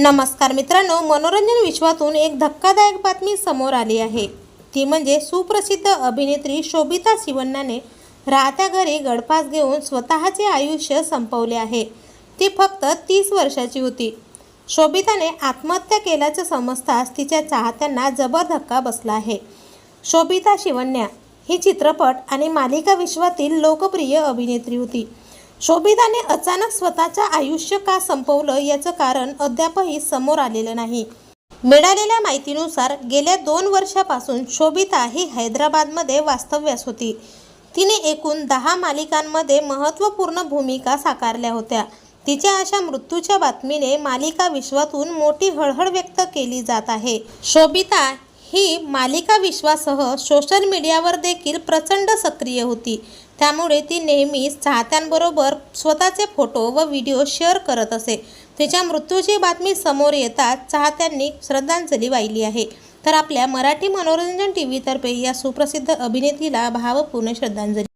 नमस्कार मित्रांनो मनोरंजन विश्वातून एक धक्कादायक बातमी समोर आली आहे. ती म्हणजे सुप्रसिद्ध अभिनेत्री शोभिता शिवण्णाने राहत्या घरी गडफास घेऊन स्वतःचे आयुष्य संपवले आहे. ती फक्त तीस वर्षाची होती. शोभिताने आत्महत्या केल्याचं समजताच तिच्या चाहत्यांना जबर धक्का बसला आहे. शोभिता शिवण्या ही चित्रपट आणि मालिका विश्वातील लोकप्रिय अभिनेत्री होती. शोभिताने अचानक स्वतःच्या आयुष्य का संपवलं याचं कारण अद्यापही समोर आलेलं नाही. मिळालेल्या माहितीनुसार गेल्या दोन वर्षापासून शोभिता ही हैदराबादमध्ये वास्तव्यास होती. तिने एकूण दहा मालिकांमध्ये महत्त्वपूर्ण भूमिका साकारल्या होत्या. तिच्या अशा मृत्यूच्या बातमीने मालिका विश्वातून मोठी हळहळ व्यक्त केली जात आहे. शोभिता ही मालिका विश्वासह सोशल मीडियावर देखील प्रचंड सक्रिय होती. त्यामुळे ती नेहमीच चाहत्यांबरोबर स्वतःचे फोटो व व्हिडिओ शेअर करत असे. तिच्या मृत्यूची बातमी समोर येताच चाहत्यांनी श्रद्धांजली वाहिली आहे. तर आपल्या मराठी मनोरंजन टी व्हीतर्फे या सुप्रसिद्ध अभिनेत्रीला भावपूर्ण श्रद्धांजली.